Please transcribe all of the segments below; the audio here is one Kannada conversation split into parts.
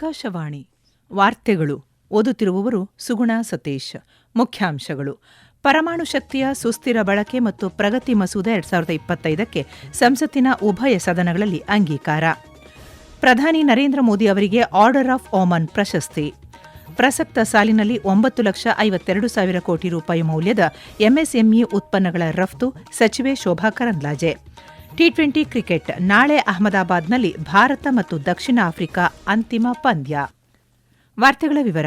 ಆಕಾಶವಾಣಿ. ವಾರ್ತೆಗಳು ಓದುತ್ತಿರುವವರು ಸುಗುಣ ಸತೀಶ್. ಮುಖ್ಯಾಂಶಗಳು. ಪರಮಾಣು ಶಕ್ತಿಯ ಸುಸ್ಥಿರ ಬಳಕೆ ಮತ್ತು ಪ್ರಗತಿ ಮಸೂದೆ ಎರಡ್ ಸಾವಿರದ ಇಪ್ಪತ್ತೈದಕ್ಕೆ ಸಂಸತ್ತಿನ ಉಭಯ ಸದನಗಳಲ್ಲಿ ಅಂಗೀಕಾರ. ಪ್ರಧಾನಿ ನರೇಂದ್ರ ಮೋದಿ ಅವರಿಗೆ ಆರ್ಡರ್ ಆಫ್ ಓಮನ್ ಪ್ರಶಸ್ತಿ. ಪ್ರಸಕ್ತ ಸಾಲಿನಲ್ಲಿ ಒಂಬತ್ತು ಲಕ್ಷ ಐವತ್ತೆರಡು ಸಾವಿರ ಕೋಟಿ ರೂಪಾಯಿ ಮೌಲ್ಯದ ಎಂಎಸ್ಎಂಇ ಉತ್ಪನ್ನಗಳ ರಫ್ತು ಸಚಿವೆ Shobha Karandlaje. T twenty cricket ನಾಳೆ ಅಹಮದಾಬಾದ್ನಲ್ಲಿ ಭಾರತ ಮತ್ತು ದಕ್ಷಿಣ ಆಫ್ರಿಕಾ ಅಂತಿಮ ಪಂದ್ಯ. ವಾರ್ತೆಗಳ ವಿವರ.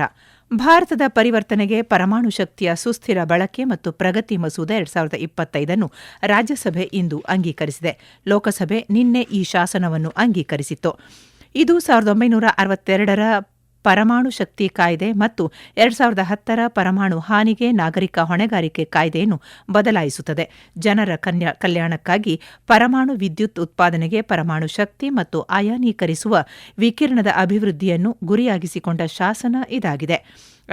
ಭಾರತದ ಪರಿವರ್ತನೆಗೆ ಪರಮಾಣು ಶಕ್ತಿಯ ಸುಸ್ಥಿರ ಬಳಕೆ ಮತ್ತು ಪ್ರಗತಿ ಮಸೂದೆ ಎರಡ್ ಸಾವಿರದ ಇಪ್ಪತ್ತೈದನ್ನು ರಾಜ್ಯಸಭೆ ಇಂದು ಅಂಗೀಕರಿಸಿದೆ. ಲೋಕಸಭೆ ನಿನ್ನೆ ಈ ಶಾಸನವನ್ನು ಅಂಗೀಕರಿಸಿತ್ತು. ಇದು ಸಾವಿರದ ಒಂಬೈನೂರ ಅರವತ್ತೆರಡರ ಪರಮಾಣು ಶಕ್ತಿ ಕಾಯ್ದೆ ಮತ್ತು ಎರಡ್ ಸಾವಿರದ ಹತ್ತರ ಪರಮಾಣು ಹಾನಿಗೆ ನಾಗರಿಕ ಹೊಣೆಗಾರಿಕೆ ಕಾಯ್ದೆಯನ್ನು ಬದಲಾಯಿಸುತ್ತದೆ. ಜನರ ಕಲ್ಯಾಣಕ್ಕಾಗಿ ಪರಮಾಣು ವಿದ್ಯುತ್ ಉತ್ಪಾದನೆಗೆ ಪರಮಾಣು ಶಕ್ತಿ ಮತ್ತು ಅಯಾನೀಕರಿಸುವ ವಿಕಿರಣದ ಅಭಿವೃದ್ಧಿಯನ್ನು ಗುರಿಯಾಗಿಸಿಕೊಂಡ ಶಾಸನ ಇದಾಗಿದೆ.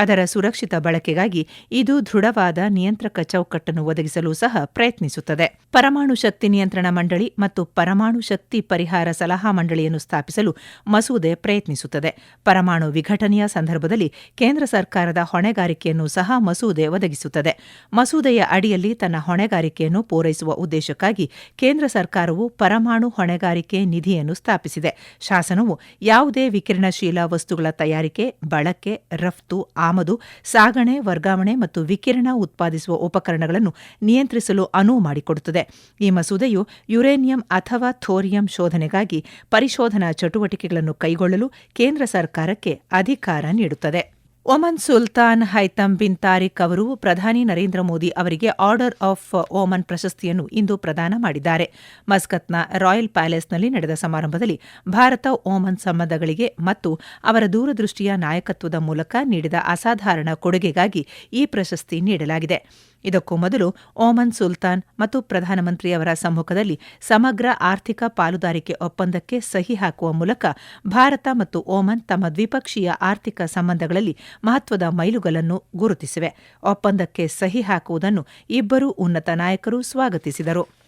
ಅದರ ಸುರಕ್ಷಿತ ಬಳಕೆಗಾಗಿ ಇದು ದೃಢವಾದ ನಿಯಂತ್ರಕ ಚೌಕಟ್ಟನ್ನು ಒದಗಿಸಲು ಸಹ ಪ್ರಯತ್ನಿಸುತ್ತದೆ. ಪರಮಾಣು ಶಕ್ತಿ ನಿಯಂತ್ರಣ ಮಂಡಳಿ ಮತ್ತು ಪರಮಾಣು ಶಕ್ತಿ ಪರಿಹಾರ ಸಲಹಾ ಮಂಡಳಿಯನ್ನು ಸ್ಥಾಪಿಸಲು ಮಸೂದೆ ಪ್ರಯತ್ನಿಸುತ್ತದೆ. ಪರಮಾಣು ವಿಘಟನೆಯ ಸಂದರ್ಭದಲ್ಲಿ ಕೇಂದ್ರ ಸರ್ಕಾರದ ಹೊಣೆಗಾರಿಕೆಯನ್ನು ಸಹ ಮಸೂದೆ ಒದಗಿಸುತ್ತದೆ. ಮಸೂದೆಯ ಅಡಿಯಲ್ಲಿ ತನ್ನ ಹೊಣೆಗಾರಿಕೆಯನ್ನು ಪೂರೈಸುವ ಉದ್ದೇಶಕ್ಕಾಗಿ ಕೇಂದ್ರ ಸರ್ಕಾರವು ಪರಮಾಣು ಹೊಣೆಗಾರಿಕೆ ನಿಧಿಯನ್ನು ಸ್ಥಾಪಿಸಿದೆ. ಶಾಸನವು ಯಾವುದೇ ವಿಕಿರಣಶೀಲ ವಸ್ತುಗಳ ತಯಾರಿಕೆ, ಬಳಕೆ, ರಫ್ತು ಆಮದು, ಸಾಗಣೆ, ವರ್ಗಾವಣೆ ಮತ್ತು ವಿಕಿರಣ ಉತ್ಪಾದಿಸುವ ಉಪಕರಣಗಳನ್ನು ನಿಯಂತ್ರಿಸಲು ಅನುವು ಮಾಡಿಕೊಡುತ್ತದೆ. ಈ ಮಸೂದೆಯು ಯುರೇನಿಯಂ ಅಥವಾ ಥೋರಿಯಂ ಶೋಧನೆಗಾಗಿ ಪರಿಶೋಧನಾ ಚಟುವಟಿಕೆಗಳನ್ನು ಕೈಗೊಳ್ಳಲು ಕೇಂದ್ರ ಸರ್ಕಾರಕ್ಕೆ ಅಧಿಕಾರ ನೀಡುತ್ತದೆ. ಒಮನ್ ಸುಲ್ತಾನ್ ಹೈತಮ್ ಬಿನ್ ತಾರಿಕ್ ಅವರು ಪ್ರಧಾನಿ ನರೇಂದ್ರ ಮೋದಿ ಅವರಿಗೆ ಆರ್ಡರ್ ಆಫ್ ಓಮನ್ ಪ್ರಶಸ್ತಿಯನ್ನು ಇಂದು ಪ್ರದಾನ ಮಾಡಿದ್ದಾರೆ. ಮಸ್ಕತ್ನ ರಾಯಲ್ ಪ್ಯಾಲೇಸ್ನಲ್ಲಿ ನಡೆದ ಸಮಾರಂಭದಲ್ಲಿ ಭಾರತ ಓಮನ್ ಸಂಬಂಧಗಳಿಗೆ ಮತ್ತು ಅವರ ದೂರದೃಷ್ಟಿಯ ನಾಯಕತ್ವದ ಮೂಲಕ ನೀಡಿದ ಅಸಾಧಾರಣ ಕೊಡುಗೆಗಾಗಿ ಈ ಪ್ರಶಸ್ತಿ ನೀಡಲಾಗಿದೆ. ಇದಕ್ಕೂ ಮೊದಲು ಓಮನ್ ಸುಲ್ತಾನ್ ಮತ್ತು ಪ್ರಧಾನಮಂತ್ರಿಯವರ ಸಮ್ಮುಖದಲ್ಲಿ ಸಮಗ್ರ ಆರ್ಥಿಕ ಪಾಲುದಾರಿಕೆ ಒಪ್ಪಂದಕ್ಕೆ ಸಹಿ ಹಾಕುವ ಮೂಲಕ ಭಾರತ ಮತ್ತು ಓಮನ್ ತಮ್ಮ ದ್ವಿಪಕ್ಷೀಯ ಆರ್ಥಿಕ ಸಂಬಂಧಗಳಲ್ಲಿ ಮಹತ್ವದ ಮೈಲುಗಲ್ಲನ್ನು ಗುರುತಿಸಿವೆ. ಒಪ್ಪಂದಕ್ಕೆ ಸಹಿ ಹಾಕುವುದನ್ನು ಇಬ್ಬರೂ ಉನ್ನತ ನಾಯಕರು ಸ್ವಾಗತಿಸಿದರು.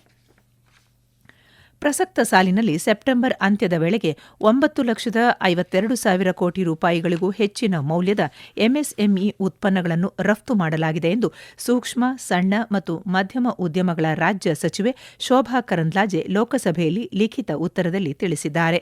ಪ್ರಸಕ್ತ ಸಾಲಿನಲ್ಲಿ ಸೆಪ್ಟೆಂಬರ್ ಅಂತ್ಯದ ವೇಳೆಗೆ ಒಂಬತ್ತು ಲಕ್ಷದ ಐವತ್ತೆರಡು ಸಾವಿರ ಕೋಟಿ ರೂಪಾಯಿಗಳಿಗೂ ಹೆಚ್ಚಿನ ಮೌಲ್ಯದ ಎಂಎಸ್ಎಂಇ ಉತ್ಪನ್ನಗಳನ್ನು ರಫ್ತು ಮಾಡಲಾಗಿದೆ ಎಂದು ಸೂಕ್ಷ್ಮ, ಸಣ್ಣ ಮತ್ತು ಮಧ್ಯಮ ಉದ್ಯಮಗಳ ರಾಜ್ಯ ಸಚಿವೆ ಶೋಭಾ ಕರಂದ್ಲಾಜೆ ಲೋಕಸಭೆಯಲ್ಲಿ ಲಿಖಿತ ಉತ್ತರದಲ್ಲಿ ತಿಳಿಸಿದ್ದಾರೆ.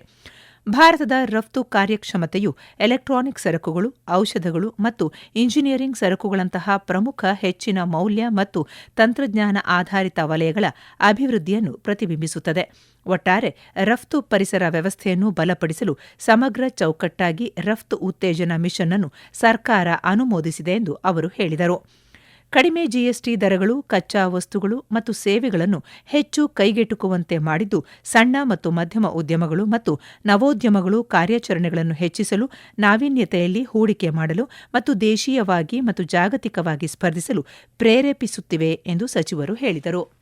ಭಾರತದ ರಫ್ತು ಕಾರ್ಯಕ್ಷಮತೆಯು ಎಲೆಕ್ಟ್ರಾನಿಕ್ ಸರಕುಗಳು, ಔಷಧಗಳು ಮತ್ತು ಇಂಜಿನಿಯರಿಂಗ್ ಸರಕುಗಳಂತಹ ಪ್ರಮುಖ ಹೆಚ್ಚಿನ ಮೌಲ್ಯ ಮತ್ತು ತಂತ್ರಜ್ಞಾನ ಆಧಾರಿತ ವಲಯಗಳ ಅಭಿವೃದ್ಧಿಯನ್ನು ಪ್ರತಿಬಿಂಬಿಸುತ್ತದೆ. ಒಟ್ಟಾರೆ ರಫ್ತು ಪರಿಸರ ವ್ಯವಸ್ಥೆಯನ್ನು ಬಲಪಡಿಸಲು ಸಮಗ್ರ ಚೌಕಟ್ಟಾಗಿ ರಫ್ತು ಉತ್ತೇಜನ ಮಿಷನ್ ಅನ್ನು ಸರ್ಕಾರ ಅನುಮೋದಿಸಿದೆ ಎಂದು ಅವರು ಹೇಳಿದರು. ಕಡಿಮೆ ಜಿಎಸ್ಟಿ ದರಗಳು, ಕಚ್ಚಾ ವಸ್ತುಗಳು ಮತ್ತು ಸೇವೆಗಳನ್ನು ಹೆಚ್ಚು ಕೈಗೆಟುಕುವಂತೆ ಮಾಡಿದ್ದು, ಸಣ್ಣ ಮತ್ತು ಮಧ್ಯಮ ಉದ್ಯಮಗಳು ಮತ್ತು ನವೋದ್ಯಮಗಳು ಕಾರ್ಯಾಚರಣೆಗಳನ್ನು ಹೆಚ್ಚಿಸಲು, ನಾವೀನ್ಯತೆಯಲ್ಲಿ ಹೂಡಿಕೆ ಮಾಡಲು ಮತ್ತು ದೇಶೀಯವಾಗಿ ಮತ್ತು ಜಾಗತಿಕವಾಗಿ ಸ್ಪರ್ಧಿಸಲು ಪ್ರೇರೇಪಿಸುತ್ತಿವೆ ಎಂದು ಸಚಿವರು ಹೇಳಿದರು.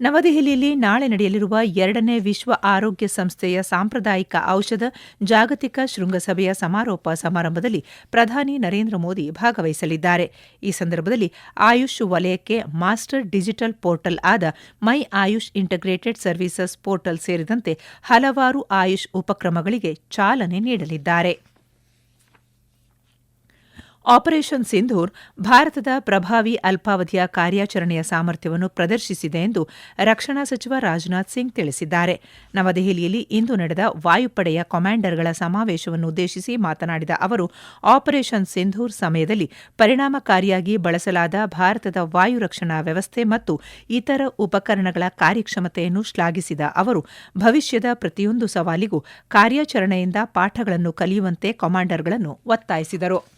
ನವದೆಹಲಿಯಲ್ಲಿ ನಾಳೆ ನಡೆಯಲಿರುವ ಎರಡನೇ ವಿಶ್ವ ಆರೋಗ್ಯ ಸಂಸ್ಥೆಯ ಸಾಂಪ್ರದಾಯಿಕ ಔಷಧ ಜಾಗತಿಕ ಶೃಂಗಸಭೆಯ ಸಮಾರೋಪ ಸಮಾರಂಭದಲ್ಲಿ ಪ್ರಧಾನಿ ನರೇಂದ್ರ ಮೋದಿ ಭಾಗವಹಿಸಲಿದ್ದಾರೆ. ಈ ಸಂದರ್ಭದಲ್ಲಿ ಆಯುಷ್ ವಲಯಕ್ಕೆ ಮಾಸ್ಟರ್ ಡಿಜಿಟಲ್ ಪೋರ್ಟಲ್ ಆದ my Ayush integrated services portal ಸೇರಿದಂತೆ ಹಲವಾರು ಆಯುಷ್ ಉಪಕ್ರಮಗಳಿಗೆ ಚಾಲನೆ ನೀಡಲಿದ್ದಾರೆ. ಆಪರೇಷನ್ ಸಿಂಧೂರ್ ಭಾರತದ ಪ್ರಭಾವಿ ಅಲ್ಪಾವಧಿಯ ಕಾರ್ಯಾಚರಣೆಯ ಸಾಮರ್ಥ್ಯವನ್ನು ಪ್ರದರ್ಶಿಸಿದೆ ಎಂದು ರಕ್ಷಣಾ ಸಚಿವ ರಾಜನಾಥ್ ಸಿಂಗ್ ತಿಳಿಸಿದ್ದಾರೆ. ನವದೆಹಲಿಯಲ್ಲಿ ಇಂದು ನಡೆದ ವಾಯುಪಡೆಯ ಕಮಾಂಡರ್ಗಳ ಸಮಾವೇಶವನ್ನು ಉದ್ದೇಶಿಸಿ ಮಾತನಾಡಿದ ಅವರು, ಆಪರೇಷನ್ ಸಿಂಧೂರ್ ಸಮಯದಲ್ಲಿ ಪರಿಣಾಮಕಾರಿಯಾಗಿ ಬಳಸಲಾದ ಭಾರತದ ವಾಯು ರಕ್ಷಣಾ ವ್ಯವಸ್ಥೆ ಮತ್ತು ಇತರ ಉಪಕರಣಗಳ ಕಾರ್ಯಕ್ಷಮತೆಯನ್ನು ಶ್ಲಾಘಿಸಿದ ಅವರು, ಭವಿಷ್ಯದ ಪ್ರತಿಯೊಂದು ಸವಾಲಿಗೂ ಕಾರ್ಯಾಚರಣೆಯಿಂದ ಪಾಠಗಳನ್ನು ಕಲಿಯುವಂತೆ ಕಮಾಂಡರ್ಗಳನ್ನು ಒತ್ತಾಯಿಸಿದರು.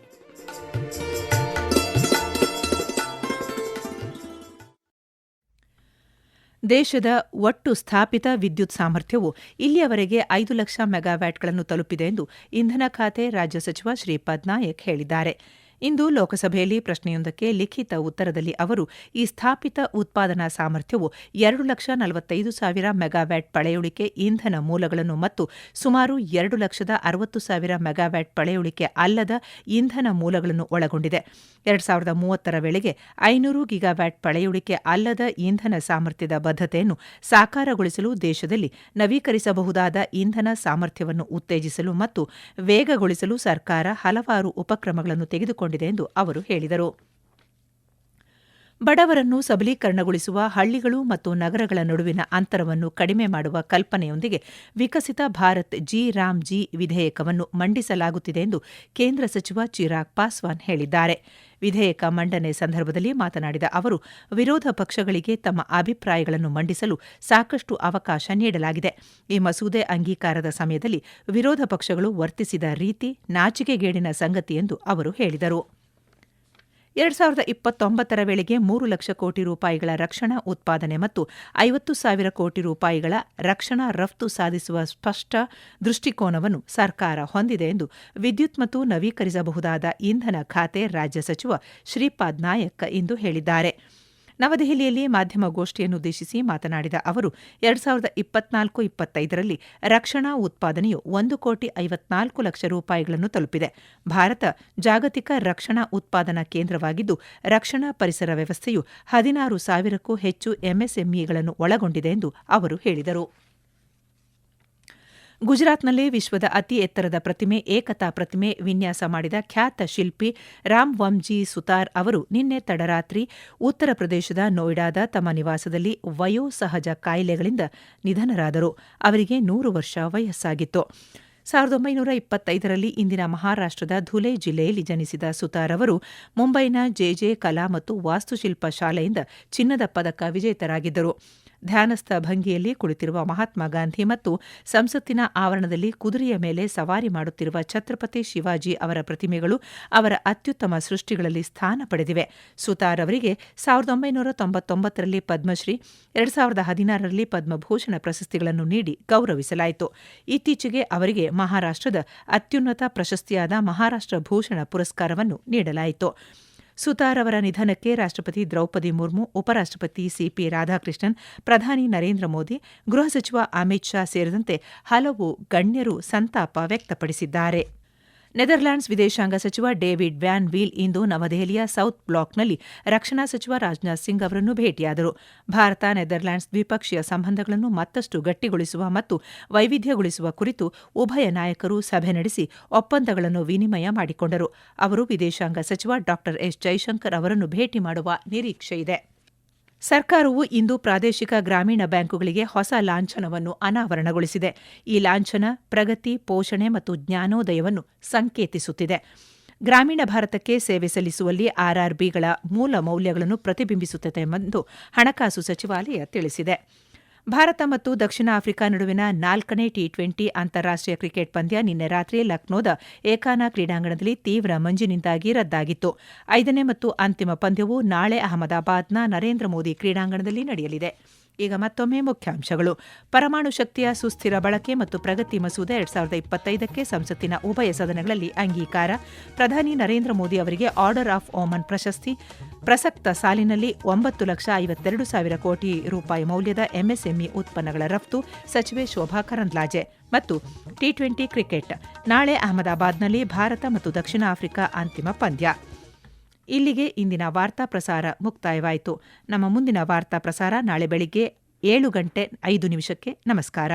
ದೇಶದ ಒಟ್ಟು ಸ್ಥಾಪಿತ ವಿದ್ಯುತ್ ಸಾಮರ್ಥ್ಯವು ಇಲ್ಲಿಯವರೆಗೆ ಐದು ಲಕ್ಷ ಮೆಗಾವ್ಯಾಟ್ಗಳನ್ನು ತಲುಪಿದೆ ಎಂದು ಇಂಧನ ಖಾತೆ ರಾಜ್ಯ ಸಚಿವ ಶ್ರೀಪಾದ್ ನಾಯಕ್ ಹೇಳಿದ್ದಾರೆ. ಇಂದು ಲೋಕಸಭೆಯಲ್ಲಿ ಪ್ರಶ್ನೆಯೊಂದಕ್ಕೆ ಲಿಖಿತ ಉತ್ತರದಲ್ಲಿ ಅವರು, ಈ ಸ್ಥಾಪಿತ ಉತ್ಪಾದನಾ ಸಾಮರ್ಥ್ಯವು ಎರಡು ಲಕ್ಷ ನಲವತ್ತೈದು ಸಾವಿರ ಮೆಗಾವ್ಯಾಟ್ ಪಳೆಯುಳಿಕೆ ಇಂಧನ ಮೂಲಗಳನ್ನು ಮತ್ತು ಸುಮಾರು ಎರಡು ಲಕ್ಷದ ಅರವತ್ತು ಸಾವಿರ ಮೆಗಾವ್ಯಾಟ್ ಪಳೆಯುಳಿಕೆ ಅಲ್ಲದ ಇಂಧನ ಮೂಲಗಳನ್ನು ಒಳಗೊಂಡಿದೆ. ಎರಡು ಸಾವಿರದ ಮೂವತ್ತರ ವೇಳೆಗೆ ಐನೂರು ಗಿಗಾವ್ಯಾಟ್ ಪಳೆಯುಳಿಕೆ ಅಲ್ಲದ ಇಂಧನ ಸಾಮರ್ಥ್ಯದ ಬದ್ಧತೆಯನ್ನು ಸಾಕಾರಗೊಳಿಸಲು ದೇಶದಲ್ಲಿ ನವೀಕರಿಸಬಹುದಾದ ಇಂಧನ ಸಾಮರ್ಥ್ಯವನ್ನು ಉತ್ತೇಜಿಸಲು ಮತ್ತು ವೇಗಗೊಳಿಸಲು ಸರ್ಕಾರ ಹಲವಾರು ಉಪಕ್ರಮಗಳನ್ನು ತೆಗೆದುಕೊಂಡಿದೆ ಎಂದು ಅವರು ಹೇಳಿದರು. ಬಡವರನ್ನು ಸಬಲೀಕರಣಗೊಳಿಸುವ ಹಳ್ಳಿಗಳು ಮತ್ತು ನಗರಗಳ ನಡುವಿನ ಅಂತರವನ್ನು ಕಡಿಮೆ ಮಾಡುವ ಕಲ್ಪನೆಯೊಂದಿಗೆ Viksit Bharat G RAM G ವಿಧೇಯಕವನ್ನು ಮಂಡಿಸಲಾಗುತ್ತಿದೆ ಎಂದು ಕೇಂದ್ರ ಸಚಿವ ಚಿರಾಗ್ ಪಾಸ್ವಾನ್ ಹೇಳಿದ್ದಾರೆ. ವಿಧೇಯಕ ಮಂಡನೆ ಸಂದರ್ಭದಲ್ಲಿ ಮಾತನಾಡಿದ ಅವರು, ವಿರೋಧ ಪಕ್ಷಗಳಿಗೆ ತಮ್ಮ ಅಭಿಪ್ರಾಯಗಳನ್ನು ಮಂಡಿಸಲು ಸಾಕಷ್ಟು ಅವಕಾಶ ನೀಡಲಾಗಿದೆ. ಈ ಮಸೂದೆ ಅಂಗೀಕಾರದ ಸಮಯದಲ್ಲಿ ವಿರೋಧ ಪಕ್ಷಗಳು ವರ್ತಿಸಿದ ರೀತಿ ನಾಚಿಕೆಗೇಡಿನ ಸಂಗತಿ ಎಂದು ಅವರು ಹೇಳಿದರು. ಎರಡು ಸಾವಿರದ ಇಪ್ಪತ್ತೊಂಬತ್ತರ ವೇಳೆಗೆ ಮೂರು ಲಕ್ಷ ಕೋಟಿ ರೂಪಾಯಿಗಳ ರಕ್ಷಣಾ ಉತ್ಪಾದನೆ ಮತ್ತು ಐವತ್ತು ಸಾವಿರ ಕೋಟಿ ರೂಪಾಯಿಗಳ ರಕ್ಷಣಾ ರಫ್ತು ಸಾಧಿಸುವ ಸ್ಪಷ್ಟ ದೃಷ್ಟಿಕೋನವನ್ನು ಸರ್ಕಾರ ಹೊಂದಿದೆ ಎಂದು ವಿದ್ಯುತ್ ಮತ್ತು ನವೀಕರಿಸಬಹುದಾದ ಇಂಧನ ಖಾತೆ ರಾಜ್ಯ ಸಚಿವ ಶ್ರೀಪಾದ್ ನಾಯಕ್ ಇಂದು ಹೇಳಿದ್ದಾರೆ. ನವದೆಹಲಿಯಲ್ಲಿ ಮಾಧ್ಯಮಗೋಷ್ಠಿಯನ್ನುದ್ದೇಶಿಸಿ ಮಾತನಾಡಿದ ಅವರು, ಎರಡ್ ಸಾವಿರದ ಇಪ್ಪತ್ನಾಲ್ಕು ಇಪ್ಪತ್ತೈದರಲ್ಲಿ ರಕ್ಷಣಾ ಉತ್ಪಾದನೆಯು ಒಂದು ಕೋಟಿ ಐವತ್ನಾಲ್ಕು ಲಕ್ಷ ರೂಪಾಯಿಗಳನ್ನು ತಲುಪಿದೆ. ಭಾರತ ಜಾಗತಿಕ ರಕ್ಷಣಾ ಉತ್ಪಾದನಾ ಕೇಂದ್ರವಾಗಿದ್ದು, ರಕ್ಷಣಾ ಪರಿಸರ ವ್ಯವಸ್ಥೆಯು ಹದಿನಾರು ಸಾವಿರಕ್ಕೂ ಹೆಚ್ಚು ಎಂಎಸ್ಎಂಇಗಳನ್ನು ಒಳಗೊಂಡಿದೆ ಎಂದು ಅವರು ಹೇಳಿದರು. ಗುಜರಾತ್ನಲ್ಲಿ ವಿಶ್ವದ ಅತಿ ಎತ್ತರದ ಪ್ರತಿಮೆ, ಏಕತಾ ಪ್ರತಿಮೆ ವಿನ್ಯಾಸ ಮಾಡಿದ ಖ್ಯಾತ ಶಿಲ್ಪಿ ರಾಮ್ ವಂಜಿ ಸುತಾರ್ ಅವರು ನಿನ್ನೆ ತಡರಾತ್ರಿ ಉತ್ತರ ಪ್ರದೇಶದ ನೋಯ್ಡಾದ ತಮ್ಮ ನಿವಾಸದಲ್ಲಿ ವಯೋಸಹಜ ಕಾಯಿಲೆಗಳಿಂದ ನಿಧನರಾದರು. ಅವರಿಗೆ ನೂರು ವರ್ಷ ವಯಸ್ಸಾಗಿತ್ತು. ಸಾವಿರದ ಒಂಬೈನೂರ ಇಪ್ಪತ್ತೈದರಲ್ಲಿ ಇಂದಿನ ಮಹಾರಾಷ್ಟ್ರದ ಧುಲೆ ಜಿಲ್ಲೆಯಲ್ಲಿ ಜನಿಸಿದ ಸುತಾರ್ ಅವರು ಮುಂಬೈನ ಜೆಜೆ ಕಲಾ ಮತ್ತು ವಾಸ್ತುಶಿಲ್ಪ ಶಾಲೆಯಿಂದ ಚಿನ್ನದ ಪದಕ ವಿಜೇತರಾಗಿದ್ದರು. ಧ್ಯಾನಸ್ಥ ಭಂಗಿಯಲ್ಲಿ ಕುಳಿತಿರುವ ಮಹಾತ್ಮ ಗಾಂಧಿ ಮತ್ತು ಸಂಸತ್ತಿನ ಆವರಣದಲ್ಲಿ ಕುದುರೆಯ ಮೇಲೆ ಸವಾರಿ ಮಾಡುತ್ತಿರುವ ಛತ್ರಪತಿ ಶಿವಾಜಿ ಅವರ ಪ್ರತಿಮೆಗಳು ಅವರ ಅತ್ಯುತ್ತಮ ಸೃಷ್ಟಿಗಳಲ್ಲಿ ಸ್ಥಾನ ಪಡೆದಿವೆ. ಸುತಾರ್ ಅವರಿಗೆ ಸಾವಿರದ ಒಂಬೈನೂರ ತೊಂಬತ್ತೊಂಬತ್ತರಲ್ಲಿ ಪದ್ಮಶ್ರೀ, ಎರಡ್ ಸಾವಿರದ ಹದಿನಾರರಲ್ಲಿ ಪದ್ಮಭೂಷಣ ಪ್ರಶಸ್ತಿಗಳನ್ನು ನೀಡಿ ಗೌರವಿಸಲಾಯಿತು. ಇತ್ತೀಚೆಗೆ ಅವರಿಗೆ ಮಹಾರಾಷ್ಟ್ರದ ಅತ್ಯುನ್ನತ ಪ್ರಶಸ್ತಿಯಾದ ಮಹಾರಾಷ್ಟ್ರ ಭೂಷಣ ಪುರಸ್ಕಾರವನ್ನು ನೀಡಲಾಯಿತು. ಸುತಾರ್ ಅವರ ನಿಧನಕ್ಕೆ ರಾಷ್ಟ್ರಪತಿ ದ್ರೌಪದಿ ಮುರ್ಮು, ಉಪರಾಷ್ಟ್ರಪತಿ ಸಿಪಿ ರಾಧಾಕೃಷ್ಣನ್, ಪ್ರಧಾನಿ ನರೇಂದ್ರ ಮೋದಿ, ಗೃಹ ಸಚಿವ ಅಮಿತ್ ಶಾ ಸೇರಿದಂತೆ ಹಲವು ಗಣ್ಯರು ಸಂತಾಪ ವ್ಯಕ್ತಪಡಿಸಿದ್ದಾರೆ. ನೆದರ್ಲ್ಯಾಂಡ್ಸ್ ವಿದೇಶಾಂಗ ಸಚಿವ ಡೇವಿಡ್ ವ್ಯಾನ್ ವೀಲ್ ಇಂದು ನವದೆಹಲಿಯ ಸೌತ್ ಬ್ಲಾಕ್ನಲ್ಲಿ ರಕ್ಷಣಾ ಸಚಿವ ರಾಜನಾಥ್ ಸಿಂಗ್ ಅವರನ್ನು ಭೇಟಿಯಾದರು. ಭಾರತ, ನೆದರ್ಲ್ಯಾಂಡ್ಸ್ ದ್ವಿಪಕ್ಷೀಯ ಸಂಬಂಧಗಳನ್ನು ಮತ್ತಷ್ಟು ಗಟ್ಟಿಗೊಳಿಸುವ ಮತ್ತು ವೈವಿಧ್ಯಗೊಳಿಸುವ ಕುರಿತು ಉಭಯ ನಾಯಕರು ಸಭೆ ನಡೆಸಿ ಒಪ್ಪಂದಗಳನ್ನು ವಿನಿಮಯ ಮಾಡಿಕೊಂಡರು. ಅವರು ವಿದೇಶಾಂಗ ಸಚಿವ ಡಾ ಎಸ್. ಜೈಶಂಕರ್ ಅವರನ್ನು ಭೇಟಿ ಮಾಡುವ ನಿರೀಕ್ಷೆಯಿದೆ. ಸರ್ಕಾರವು ಇಂದು ಪ್ರಾದೇಶಿಕ ಗ್ರಾಮೀಣ ಬ್ಯಾಂಕುಗಳಿಗೆ ಹೊಸ ಲಾಂಛನವನ್ನು ಅನಾವರಣಗೊಳಿಸಿದೆ. ಈ ಲಾಂಛನ ಪ್ರಗತಿ, ಪೋಷಣೆ ಮತ್ತು ಜ್ಞಾನೋದಯವನ್ನು ಸಂಕೇತಿಸುತ್ತಿದೆ. ಗ್ರಾಮೀಣ ಭಾರತಕ್ಕೆ ಸೇವೆ ಸಲ್ಲಿಸುವಲ್ಲಿ ಆರ್ಆರ್ಬಿಗಳ ಮೂಲ ಮೌಲ್ಯಗಳನ್ನು ಪ್ರತಿಬಿಂಬಿಸುತ್ತದೆ ಎಂದು ಹಣಕಾಸು ಸಚಿವಾಲಯ ತಿಳಿಸಿದೆ. ಭಾರತ ಮತ್ತು ದಕ್ಷಿಣ ಆಫ್ರಿಕಾ ನಡುವಿನ ನಾಲ್ಕನೇ ಟಿ ಟ್ವೆಂಟಿ ಅಂತಾರಾಷ್ಟೀಯ ಕ್ರಿಕೆಟ್ ಪಂದ್ಯ ನಿನ್ನೆ ರಾತ್ರಿ ಲಕ್ನೋದ ಏಕಾನ ಕ್ರೀಡಾಂಗಣದಲ್ಲಿ ತೀವ್ರ ಮಂಜಿನಿಂದಾಗಿ ರದ್ದಾಗಿತ್ತು. ಐದನೇ ಮತ್ತು ಅಂತಿಮ ಪಂದ್ಯವು ನಾಳೆ ಅಹಮದಾಬಾದ್ನ ನರೇಂದ್ರ ಮೋದಿ ಕ್ರೀಡಾಂಗಣದಲ್ಲಿ ನಡೆಯಲಿದೆ. ಈಗ ಮತ್ತೊಮ್ಮೆ ಮುಖ್ಯಾಂಶಗಳು. ಪರಮಾಣು ಶಕ್ತಿಯ ಸುಸ್ಥಿರ ಬಳಕೆ ಮತ್ತು ಪ್ರಗತಿ ಮಸೂದೆ ಎರಡ್ ಸಾವಿರದ ಇಪ್ಪತ್ತೈದಕ್ಕೆ ಸಂಸತ್ತಿನ ಉಭಯ ಸದನಗಳಲ್ಲಿ ಅಂಗೀಕಾರ. ಪ್ರಧಾನಿ ನರೇಂದ್ರ ಮೋದಿ ಅವರಿಗೆ ಆರ್ಡರ್ ಆಫ್ ಓಮನ್ ಪ್ರಶಸ್ತಿ. ಪ್ರಸಕ್ತ ಸಾಲಿನಲ್ಲಿ ಒಂಬತ್ತು ಲಕ್ಷ ಐವತ್ತೆರಡು ಸಾವಿರ ಕೋಟಿ ರೂಪಾಯಿ ಮೌಲ್ಯದ ಎಂಎಸ್ಎಂಇ ಉತ್ಪನ್ನಗಳ ರಫ್ತು ಸಚಿವೆ ಶೋಭಾ ಕರಂದ್ಲಾಜೆ. ಮತ್ತು ಟಿ ಟ್ವೆಂಟಿ ಕ್ರಿಕೆಟ್. ನಾಳೆ ಅಹಮದಾಬಾದ್ನಲ್ಲಿ ಭಾರತ ಮತ್ತು ದಕ್ಷಿಣ ಆಫ್ರಿಕಾ ಅಂತಿಮ ಪಂದ್ಯ. ಇಲ್ಲಿಗೆ ಇಂದಿನ ವಾರ್ತಾ ಪ್ರಸಾರ ಮುಕ್ತಾಯವಾಯಿತು. ನಮ್ಮ ಮುಂದಿನ ವಾರ್ತಾ ಪ್ರಸಾರ ನಾಳೆ ಬೆಳಿಗ್ಗೆ ಏಳು ಗಂಟೆ ಐದು ನಿಮಿಷಕ್ಕೆ. ನಮಸ್ಕಾರ.